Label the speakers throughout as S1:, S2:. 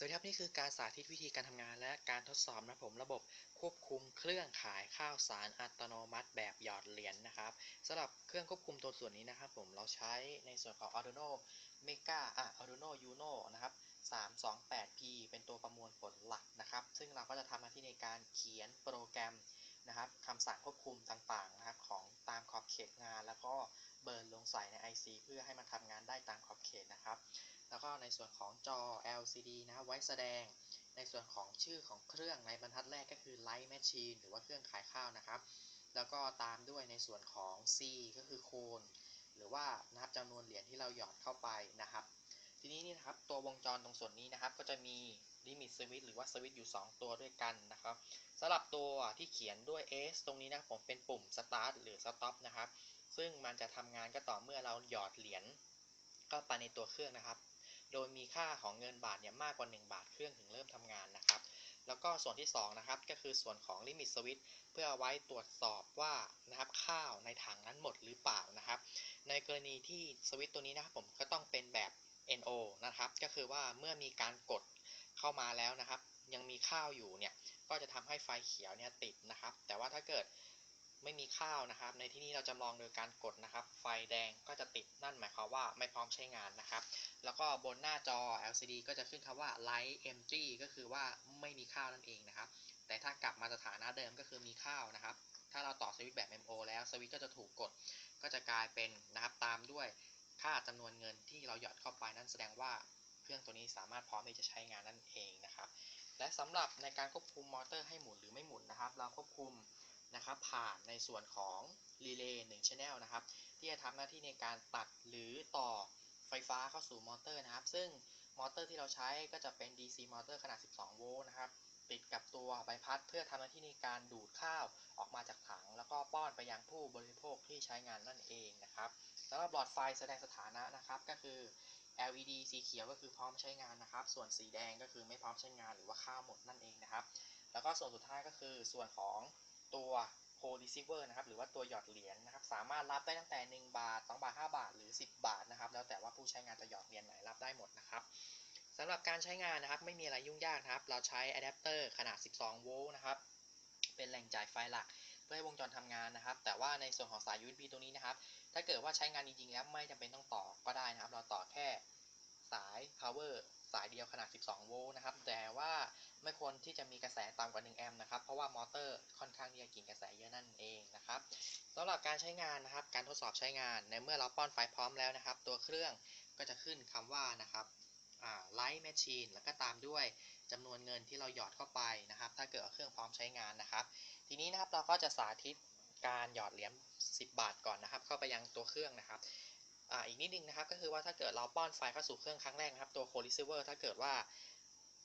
S1: สวัสดีครับนี่คือการสาธิตวิธีการทำงานและการทดสอบนะผมระบบควบคุมเครื่องขายข้าวสารอัตโนมัติแบบหยอดเหรียญนนะครับสำหรับเครื่องควบคุมตัวส่วนนี้นะครับผมเราใช้ในส่วนของ Arduino Mega อะ Arduino Uno นะครับ 328P เป็นตัวประมวลผลหลักนะครับ ซึ่งเราก็จะทำหน้าที่ในการเขียนโปรแกรมนะครับคำสั่งควบคุมต่างๆนะครับของตามขอบเขตงานแล้วก็ เบิร์นลงใส่ใน IC เพื่อให้มันทำงานได้ตามขอบเขตนะครับ แล้วก็ในส่วนของจอ LCD นะไว้แสดง ในส่วนของชื่อของเครื่องในบรรทัดแรกก็คือ Light Machine หรือว่าเครื่องขายข้าวนะครับ แล้วก็ตามด้วยในส่วนของ C ก็คือโคนหรือว่านะครับจำนวนเหรียญที่เราหยอดเข้าไปนะครับ ทีนี้นี่นะครับตัววงจรตรงส่วนนี้นะครับ ก็จะมี Limit Switch หรือว่าสวิตอยู่ 2 ตัวด้วยกันนะครับสำหรับตัวที่เขียนด้วย S ตรงนี้นะผมเป็นปุ่ม Start หรือ Stop นะครับ ซึ่งมันจะทำงานก็ต่อเมื่อเราหยอดเหรียญเข้าไปในตัวเครื่องนะครับ โดยมีค่าของเงินบาทเนี่ยมากกว่า 1 บาทเครื่องถึงเริ่มทำงานนะครับ แล้วก็ส่วนที่ 2 นะครับ ก็คือส่วนของ Limit Switch เพื่อไว้ตรวจสอบว่านะครับข้าวในถังนั้นหมดหรือเปล่านะครับ ในกรณีที่สวิตตัวนี้นะครับผมก็ต้องเป็นแบบ NO นะครับ ก็คือว่าเมื่อมีการกดเข้ามาแล้วนะครับ ยังมีข้าวอยู่เนี่ยก็จะทำให้ไฟเขียวเนี่ยติดนะครับ แต่ว่าถ้าเกิด ไม่มีข้าวนะครับ ในที่นี้เราจำลองโดยการกดนะครับ ไฟแดงก็จะติดนั่นหมายความว่าไม่พร้อมใช้งานนะครับ แล้วก็บนหน้าจอ LCD ก็จะขึ้นคำว่า light empty ก็คือว่าไม่มีข้าวนั่นเองนะครับ แต่ถ้ากลับมาสถานะเดิมก็คือมีข้าวนะครับ ถ้าเราต่อสวิตช์แบบ MO แล้วสวิตช์ก็จะถูกกด ก็จะกลายเป็นนะครับตามด้วยค่าจำนวนเงินที่เราหยอดเข้าไปนั่นแสดงว่าเครื่องตัวนี้สามารถพร้อมที่จะใช้งานนั่นเองนะครับ และสำหรับในการควบคุมมอเตอร์ให้หมุนหรือไม่หมุนนะครับ เราควบคุม นะครับผ่านในส่วนของรีเลย์1 Channel นะครับที่จะทำหน้าที่ในการตัดหรือต่อไฟฟ้าเข้าสู่มอเตอร์นะครับ ซึ่งมอเตอร์ที่เราใช้ก็จะเป็น DC มอเตอร์ขนาด 12 โวลต์นะครับติดกับตัวใบพัดเพื่อทำหน้าที่ในการดูดข้าวออกมาจากถัง แล้วก็ป้อนไปยังผู้บริโภคที่ใช้งานนั่นเองนะครับสำหรับหลอดไฟแสดงสถานะนะครับก็คือ LED สีเขียวก็คือพร้อมใช้งานนะครับ ส่วนสีแดงก็คือไม่พร้อมใช้งานหรือว่าข้าวหมดนั่นเองนะครับ แล้วก็ส่วนสุดท้ายก็คือส่วนของ ตัว c o receiver นะครับหรือว่าตัวหยอดเหรียญนนะครับสามารถรับได้ตั้งแต่ 1 บาท 2 บาท 5 บาทหรือ 10 บาทนะครับแล้วแต่ว่าผู้ใช้งานจะหยอดเหรียญไหนรับได้หมดนะครับสำหรับการใช้งานนะครับไม่มีอะไรยุ่งยากนะครับเราใช้อะแดปเตอร์ขนาด 12 โวลต์นะครับเป็นแหล่งจ่ายไฟหลักเพื่อให้วงจรทำงานนะครับ แต่ว่าในส่วนของสาย USB ตรงนี้นะครับ ถ้าเกิดว่าใช้งานจริงๆแล้วไม่จำเป็นต้องต่อก็ได้นะครับ เราต่อแค่สาย power สายเดียวขนาด 12 โวลต์นะครับ แต่ว่าไม่ควรที่จะมีกระแสต่ำกว่า 1 แอมป์นะครับ เพราะว่ามอเตอร์ค่อนข้างที่จะกินกระแสเยอะนั่นเองนะครับสำหรับการใช้งานนะครับ การทดสอบใช้งาน ในเมื่อเราป้อนไฟพร้อมแล้วนะครับ ตัวเครื่องก็จะขึ้นคำว่านะครับไลท์แมชชีนแล้วก็ตามด้วยจำนวนเงินที่เราหยอดเข้าไปนะครับ ถ้าเกิดเครื่องพร้อมใช้งานนะครับ ทีนี้นะครับเราก็จะสาธิตการหยอดเหรียญ10 บาทก่อนนะครับ เข้าไปยังตัวเครื่องนะครับ อ่าอีกนิดนึงนะครับก็คือว่าถ้าเกิดเราป้อนไฟเข้าสู่เครื่องครั้งแรกนะครับตัวโคลิเซเวอร์ถ้าเกิดว่า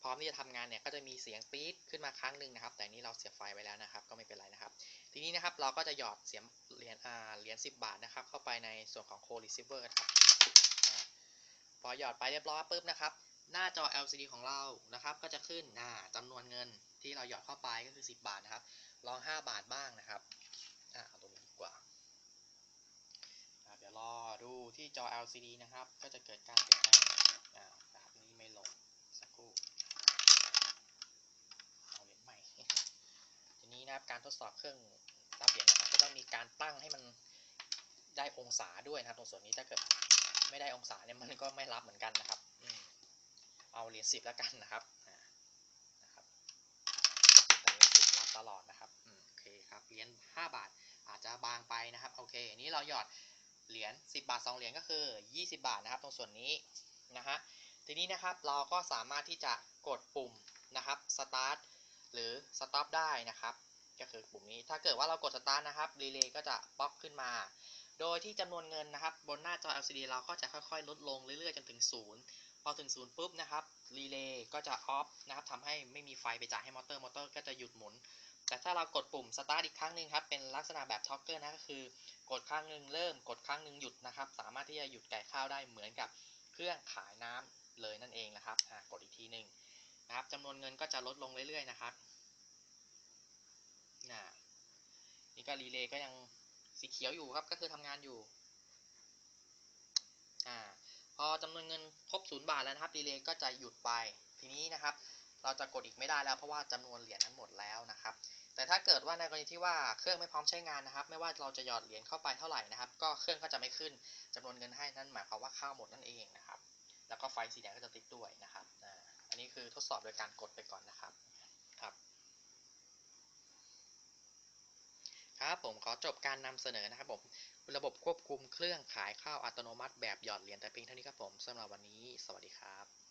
S1: พร้อมที่จะทำงานเนี่ยก็จะมีเสียงปี๊ดขึ้นมาครั้งหนึ่งนะครับ แต่นี้เราเสียบไฟไว้แล้วนะครับ ก็ไม่เป็นไรนะครับ ทีนี้นะครับเราก็จะหยอดเสียงเหรียญอ่าเหรียญ10 บาทนะครับ เข้าไปในส่วนของโคลิเซเวอร์ครับพอหยอดไปเรียบร้อยปุ๊บนะครับหน้าจอ LCD ของเรานะครับ ก็จะขึ้นอ่าจำนวนเงินที่เราหยอดเข้าไปก็คือ 10 บาทนะครับ ลอง 5 บาทบ้างนะครับอ่าเอาตรงนี้ดีกว่าเดี๋ยว รอดูที่จอ LCD นะครับ ก็จะเกิดการเปลี่ยนแปลงนะครับนี้ไม่ลง สักครู่เอาเหรียญใหม่ ทีนี้นะครับการทดสอบเครื่องรับเหรียญนะครับจะต้องมีการตั้งให้มันได้องศาด้วยนะครับ ตรงส่วนนี้ถ้าเกิดไม่ได้องศาเนี่ยมันก็ไม่รับเหมือนกันนะครับ เอาเหรียญสิบแล้วกันนะครับนะครับเหรียญสิบรับตลอดนะครับโอเคครับเหรียญห้าบาทอาจจะบางไปนะครับ โอเค นี้เราหยอด เหรียญ10 บาท 2 เหรียญก็คือ 20 บาทนะครับตรงส่วนนี้นะฮะทีนี้นะครับเราก็สามารถที่จะกดปุ่มนะครับ start หรือ stop ได้นะครับ ก็คือปุ่มนี้ถ้าเกิดว่าเรากด start นะครับรีเลย์ก็จะป๊อปขึ้นมา โดยที่จำนวนเงินนะครับ บนหน้าจอ LCD เราก็จะค่อยๆ ลดลงเรื่อยๆ จนถึง 0 พอถึง 0 ปุ๊บนะครับรีเลย์ก็จะออฟนะครับทำให้ไม่มีไฟไปจ่ายให้มอเตอร์มอเตอร์ก็จะหยุดหมุน แต่ถ้าเรากดปุ่ม start อีกครั้งหนึ่งครับ เป็นลักษณะแบบช็อคเกอร์นะก็คือ กดครั้งหนึ่งเริ่ม กดครั้งหนึ่งหยุดนะครับ สามารถที่จะหยุดไก่ข้าวได้เหมือนกับเครื่องขายน้ำเลยนั่นเองนะครับกดอีกทีหนึ่งนะครับจำนวนเงินก็จะลดลงเรื่อยๆนะครับนะนี่ก็รีเลย์ก็ยังสีเขียวอยู่ครับ ก็คือทำงานอยู่อ่าพอจำนวนเงินครบศูนย์บาทแล้วนะครับดีเลย์ก็จะหยุดไป ทีนี้นะครับ เราจะกดอีกไม่ได้แล้วเพราะว่าจำนวนเหรียญนั้นหมดแล้วนะครับ แต่ถ้าเกิดว่าในกรณีที่ว่าเครื่องไม่พร้อมใช้งานนะครับ ไม่ว่าเราจะหยอดเหรียญเข้าไปเท่าไหร่นะครับ ก็เครื่องก็จะไม่ขึ้นจำนวนเงินให้นั่นหมายความว่าข้าวหมดนั่นเองนะครับ แล้วก็ไฟสีแดงก็จะติดด้วยนะครับอันนี้คือทดสอบโดยการกดไปก่อนนะครับครับ ครับผมขอจบการนำเสนอนะครับผมระบบควบคุมเครื่องขายข้าวอัตโนมัติแบบหยอดเหรียญแต่เพียงเท่านี้ครับผมสำหรับวันนี้ สวัสดีครับ